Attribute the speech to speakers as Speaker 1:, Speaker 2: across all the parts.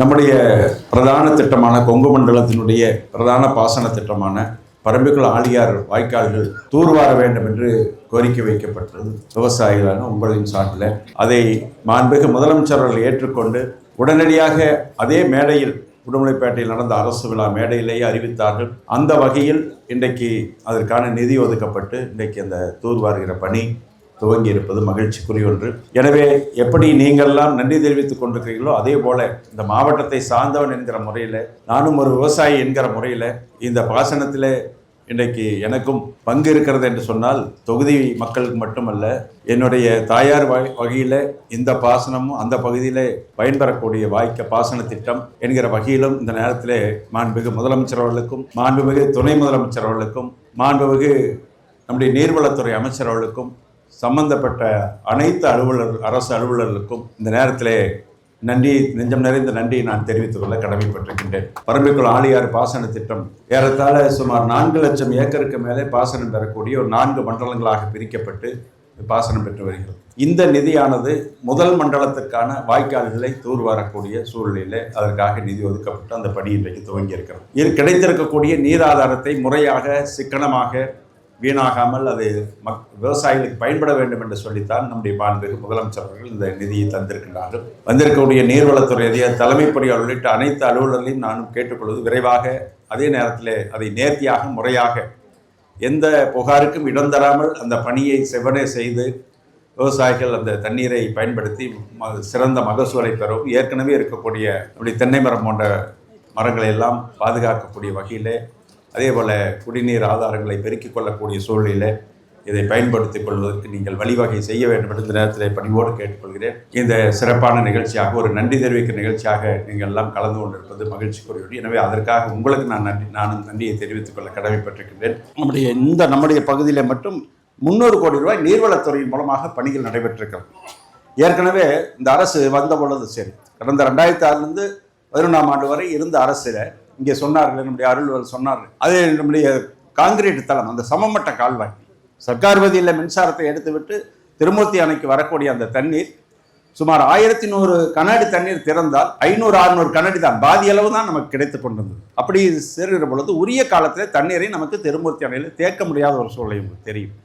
Speaker 1: நம்முடைய பிரதான திட்டமான கொங்கு மண்டலத்தினுடைய பிரதான பாசன திட்டமான பரம்பிக்குள் ஆழியார் வாய்க்கால்கள் தூர்வார வேண்டும் என்று கோரிக்கை வைக்கப்பட்டது விவசாயிகளான உங்களின் சார்பில் அதை மாண்புமிகு முதலமைச்சர் அவர்கள் ஏற்றுக்கொண்டு உடனடியாக அதே மேடையில் உடுமலைப்பேட்டையில் நடந்த அரசு விழா மேடையிலேயே அறிவித்தார்கள். அந்த வகையில் இன்றைக்கு அதற்கான நிதி ஒதுக்கப்பட்டு இன்றைக்கு அந்த தூர்வாருகிற பணி துவங்கி இருப்பது மகிழ்ச்சிக்குரிய ஒன்று. எனவே எப்படி நீங்கள்லாம் நன்றி தெரிவித்துக் கொண்டிருக்கிறீர்களோ அதே போல இந்த மாவட்டத்தை சார்ந்தவன் என்கிற முறையில் நானும் ஒரு விவசாயி என்கிற முறையில் இந்த பாசனத்தில் இன்றைக்கு எனக்கும் பங்கு இருக்கிறது என்று சொன்னால் தொகுதி மக்களுக்கு மட்டுமல்ல என்னுடைய தாயார் வகையில் இந்த பாசனமும் அந்த பகுதியில் பயன்பெறக்கூடிய வாய்க்க பாசன திட்டம் என்கிற வகையிலும் இந்த நேரத்தில் மாண்புமிகு முதலமைச்சர் அவர்களுக்கும் மாண்புமிகு துணை முதலமைச்சர் அவர்களுக்கும் மாண்புமிகு நம்முடைய நீர்வளத்துறை அமைச்சர் அவர்களுக்கும் சம்பந்தப்பட்ட அனைத்து அலுவலர் அரசு அலுவலர்களுக்கும் இந்த நேரத்திலே நன்றி நெஞ்சம் நிறைந்த நன்றியை நான் தெரிவித்துக் கொள்ள கடமைப்பட்டிருக்கின்றேன். பரம்பிக்குள் ஆழியார் பாசன திட்டம் ஏறத்தாழ சுமார் நான்கு லட்சம் ஏக்கருக்கு மேலே பாசனம் பெறக்கூடிய ஒரு நான்கு மண்டலங்களாக பிரிக்கப்பட்டு பாசனம் பெற்று வருகிறது. இந்த நிதியானது முதல் மண்டலத்துக்கான வாய்க்கால்களை தூர்வாரக்கூடிய சூழ்நிலையில் அதற்காக நிதி ஒதுக்கப்பட்டு அந்த பணி இன்றைக்கு துவங்கி இருக்கிறது இது கிடைத்திருக்கக்கூடிய நீர் ஆதாரத்தை முறையாக சிக்கனமாக வீணாகாமல் அது மக் விவசாயிகளுக்கு பயன்பட வேண்டும் என்று சொல்லித்தான் நம்முடைய மாண்பு முதலமைச்சர் அவர்கள் இந்த நிதியை தந்திருக்கின்றார்கள். வந்திருக்கக்கூடிய நீர்வளத்துறை அதிக தலைமை பொறியாளர் உள்ளிட்ட அனைத்து அலுவலர்களையும் நானும் கேட்டுக்கொள்வது விரைவாக அதே நேரத்தில் அதை நேர்த்தியாக முறையாக எந்த புகாருக்கும் இடம் தராமல் அந்த பணியை செவ்வனே செய்து விவசாயிகள் அந்த தண்ணீரை பயன்படுத்தி ம- சிறந்த மகசூலை பெறவும் ஏற்கனவே இருக்கக்கூடிய நம்முடைய தென்னை மரம் போன்ற மரங்களை எல்லாம் பாதுகாக்கக்கூடிய வகையிலே அதே போல் குடிநீர் ஆதாரங்களை பெருக்கிக் கொள்ளக்கூடிய சூழலில் இதை பயன்படுத்திக் கொள்வதற்கு நீங்கள் வழிவகை செய்ய வேண்டும் என்று இந்த நேரத்தில் பணிவோடு கேட்டுக்கொள்கிறேன். இந்த சிறப்பான நிகழ்ச்சியாக ஒரு நன்றி தெரிவிக்கும் நிகழ்ச்சியாக நீங்கள் எல்லாம் கலந்து கொண்டிருப்பது மகிழ்ச்சிக்குரியது. எனவே அதற்காக உங்களுக்கு நான் நன்றி நானும் நன்றியை தெரிவித்துக் கொள்ள கடமைப்பட்டிருக்கின்றேன். நம்முடைய இந்த நம்முடைய பகுதியில் மட்டும் முந்நூறு கோடி ரூபாய் நீர்வளத்துறையின் மூலமாக பணிகள் நடைபெற்றிருக்கிறது. ஏற்கனவே இந்த அரசு வந்த பொழுது சரி கடந்த ரெண்டாயிரத்தி ஆறுலேருந்து பதினொன்றாம் ஆண்டு வரை இருந்த அரசில் இங்கே சொன்னார்கள் நம்முடைய அருள்வர் சொன்னார் அது நம்முடைய காங்கிரீட் தளம் அந்த சமமட்ட கால்வாய். சர்க்கார்பதியில் மின்சாரத்தை எடுத்துவிட்டு திருமூர்த்தி அணைக்கு வரக்கூடிய அந்த தண்ணீர் சுமார் ஆயிரத்தி நூறு கண்ணாடி தண்ணீர் திறந்தால் ஐநூறு அறுநூறு கண்ணாடி தான் பாதி அளவு தான் நமக்கு கிடைத்து கொண்டிருந்தது. அப்படி சேருகிற பொழுது உரிய காலத்தில் தண்ணீரை நமக்கு திருமூர்த்தி அணையில் தேக்க முடியாத ஒரு சூழ்நிலை தெரியும்.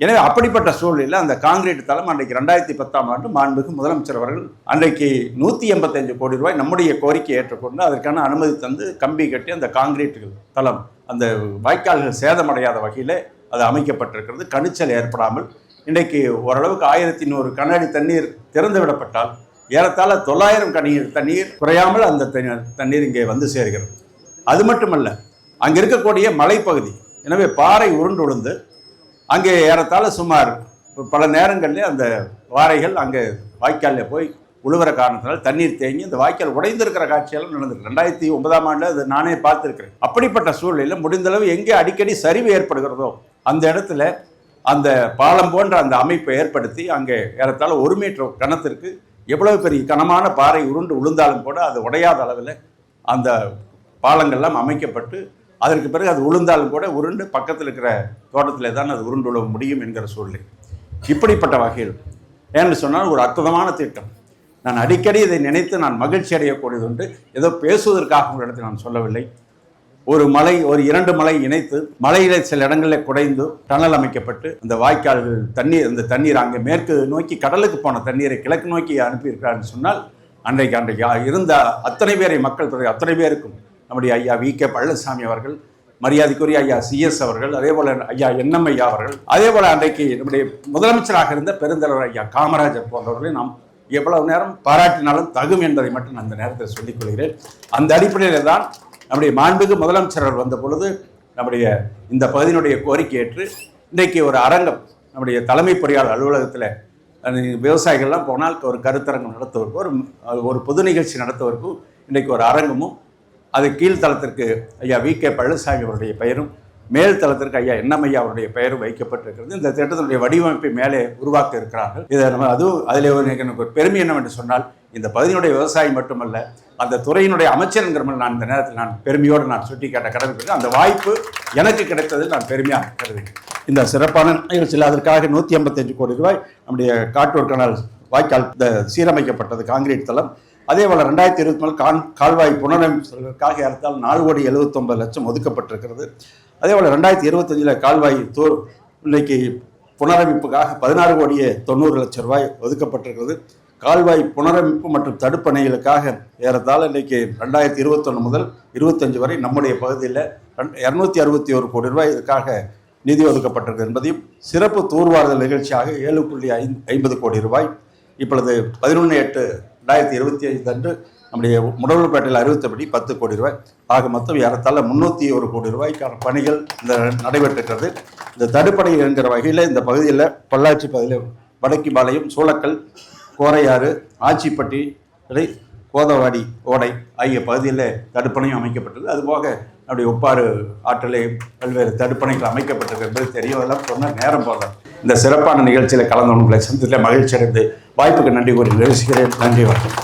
Speaker 1: எனவே அப்படிப்பட்ட சூழ்நிலையில் அந்த காங்கிரீட் தளம் அன்றைக்கு ரெண்டாயிரத்தி பத்தாம் ஆண்டு மாண்புக்கு முதலமைச்சர் அவர்கள் அன்றைக்கு நூற்றி எண்பத்தஞ்சு கோடி ரூபாய் நம்முடைய கோரிக்கையை ஏற்றுக்கொண்டு அதற்கான அனுமதி தந்து கம்பி கட்டி அந்த காங்கிரீட் தளம் அந்த வாய்க்கால்கள் சேதமடையாத வகையில் அது அமைக்கப்பட்டிருக்கிறது. கணிச்சல் ஏற்படாமல் இன்றைக்கு ஓரளவுக்கு ஆயிரத்தி நூறு கண்ணாடி தண்ணீர் திறந்து விடப்பட்டால் ஏறத்தாழ தொள்ளாயிரம் கண்ணீர் தண்ணீர் குறையாமல் அந்த தண்ணீர் தண்ணீர் இங்கே வந்து சேர்கிறது. அது மட்டுமல்ல அங்கே இருக்கக்கூடிய மலைப்பகுதி எனவே பாறை உருண்டு உளுந்து அங்கே ஏறத்தாழ சுமார் பல நேரங்களில் அந்த பாறைகள் அங்கே வாய்க்காலில் போய் உழுவுற காரணத்தினால் தண்ணீர் தேங்கி இந்த வாய்க்கால் உடைந்திருக்கிற காட்சியெல்லாம் நடந்திருக்கு. ரெண்டாயிரத்தி ஒன்பதாம் ஆண்டு அது நானே பார்த்துருக்கிறேன். அப்படிப்பட்ட சூழ்நிலையில் முடிந்தளவு எங்கே அடிக்கடி சரிவு ஏற்படுகிறதோ அந்த இடத்துல அந்த பாலம் போன்ற அந்த அமைப்பை ஏற்படுத்தி அங்கே ஏறத்தாழ ஒரு மீட்டர் கணத்திற்கு எவ்வளவு பெரிய கனமான பாறை உருண்டு விழுந்தாலும் கூட அது உடையாத அளவில் அந்த பாலங்கள்லாம் அமைக்கப்பட்டு அதற்கு பிறகு அது உளுந்தாலும் கூட உருண்டு பக்கத்தில் இருக்கிற தோட்டத்தில் தான் அது உருண்டு விழ முடியும் என்கிற சூழ்நிலை. இப்படிப்பட்ட வகையில். ஏன்னு சொன்னால் ஒரு அற்புதமான திட்டம். நான் அடிக்கடி இதை நினைத்து நான் மகிழ்ச்சி அடையக்கூடியது உண்டு. ஏதோ பேசுவதற்காக உங்களிடத்தில் நான் சொல்லவில்லை. ஒரு மலை ஒரு இரண்டு மலை இணைத்து மலையில சில இடங்களில் குடைந்து டனல் அமைக்கப்பட்டு அந்த வாய்க்கால்கள் தண்ணீர் அந்த தண்ணீர் அங்கே மேற்கு நோக்கி கடலுக்கு போன தண்ணீரை கிழக்கு நோக்கி அனுப்பியிருக்கிறான்னு சொன்னால் அன்றைக்கு அன்றைக்கு இருந்த அத்தனை பேரை மக்கள் தொகை அத்தனை பேருக்கும் நம்முடைய ஐயா வி கே பழனிசாமி அவர்கள் மரியாதைக்குரிய ஐயா சிஎஸ் அவர்கள் அதே போல ஐயா என்எம் ஐயா அவர்கள் அதே போல அன்றைக்கு நம்முடைய முதலமைச்சராக இருந்த பெருந்தலைவர் ஐயா காமராஜர் போன்றவர்களை நாம் எவ்வளவு நேரம் பாராட்டினாலும் தகும் என்பதை மட்டும் நான் அந்த நேரத்தில் சொல்லிக் கொள்கிறேன். அந்த அடிப்படையில் தான் நம்முடைய மாண்புக்கு முதலமைச்சர் வந்த பொழுது நம்முடைய இந்த பகுதியினுடைய கோரிக்கை ஏற்று இன்றைக்கு ஒரு அரங்கம் நம்முடைய தலைமை பொறியாளர் அலுவலகத்தில் விவசாயிகள்லாம் போனால் ஒரு கருத்தரங்கம் நடத்துவதற்கு ஒரு ஒரு பொது நிகழ்ச்சி நடத்துவதற்கும் இன்றைக்கு ஒரு அரங்கமும் அது கீழ்த்தளத்திற்கு ஐயா வி கே பழனிசாமி அவருடைய பெயரும் மேல் தளத்திற்கு ஐயா எண்ணமையா அவருடைய பெயரும் வைக்கப்பட்டிருக்கிறது. இந்த திட்டத்தினுடைய வடிவமைப்பை மேலே உருவாக்க இருக்கிறார்கள். இதை நம்ம அதுவும் அதில் ஒரு எனக்கு ஒரு பெருமை என்னவென்று சொன்னால் இந்த பகுதியினுடைய விவசாயி மட்டுமல்ல அந்த துறையினுடைய அமைச்சர் என்கிற நான் இந்த நேரத்தில் நான் பெருமையோடு நான் சுட்டி காட்ட கடமைப்பட்டு அந்த வாய்ப்பு எனக்கு கிடைத்ததில் நான் பெருமையாக கருதுகிறேன். இந்த சிறப்பான நிகழ்ச்சியில் அதற்காக நூற்றி ஐம்பத்தஞ்சு கோடி ரூபாய் நம்முடைய காட்டூர் கனால் வாய்க்கால் இந்த சீரமைக்கப்பட்டது காங்கிரீட் தளம்.
Speaker 2: அதே போல் ரெண்டாயிரத்தி இருபத்தி நாலு கான் கால்வாய் புனரமைப்பதற்காக ஏறத்தால் நாலு கோடி எழுபத்தொம்பது லட்சம் ஒதுக்கப்பட்டிருக்கிறது. அதே போல் ரெண்டாயிரத்தி இருபத்தஞ்சில் கால்வாய் தோ இன்னைக்கு புனரமைப்புக்காக பதினாறு கோடியே தொண்ணூறு லட்சம் ரூபாய் ஒதுக்கப்பட்டிருக்கிறது. கால்வாய் புனரமைப்பு மற்றும் தடுப்பணைகளுக்காக ஏறத்தால் இன்னைக்கு ரெண்டாயிரத்தி இருபத்தொன்று முதல் இருபத்தஞ்சு வரை நம்முடைய பகுதியில் இரநூத்தி அறுபத்தி ஒரு கோடி ரூபாய் இதற்காக நிதி ஒதுக்கப்பட்டிருக்கு என்பதையும் சிறப்பு தூர்வாறுதல் நிகழ்ச்சியாக ஏழு புள்ளி ஐந்து ஐம்பது கோடி ரூபாய். இப்பொழுது பதினொன்று எட்டு ரெண்டாயிரத்தி இருபத்தி ஐந்து அன்று நம்முடைய முடவர்பேட்டையில் அறிவித்தபடி பத்து கோடி ரூபாய். ஆக மொத்தம் ஏறத்தாழ முந்நூற்றி ஒரு கோடி ரூபாய்க்கான பணிகள் இந்த நடைபெற்றிருக்கிறது. இந்த தடுப்படை என்கிற வகையில் இந்த பகுதியில் பொள்ளாச்சி பகுதியில் வடக்கிபாளையம் சூளக்கல் கோரையாறு ஆச்சிப்பட்டி கோதவாடி ஓடை ஆகிய பகுதியில் தடுப்பணையும் அமைக்கப்பட்டது. அதுபோக அப்படி ஒப்பாறு ஆற்றிலே பல்வேறு தடுப்பணைகள் அமைக்கப்பட்டிருக்கு என்பது தெரியும் அதெல்லாம் சொன்ன நேரம் போல இந்த சிறப்பான நிகழ்ச்சியில் கலந்து உங்களை சந்தித்தில் மகிழ்ச்சி அடைந்து வாய்ப்புக்கு நன்றி கூறி நிகழ்ச்சிக்கிறேன் நன்றி வணக்கம்.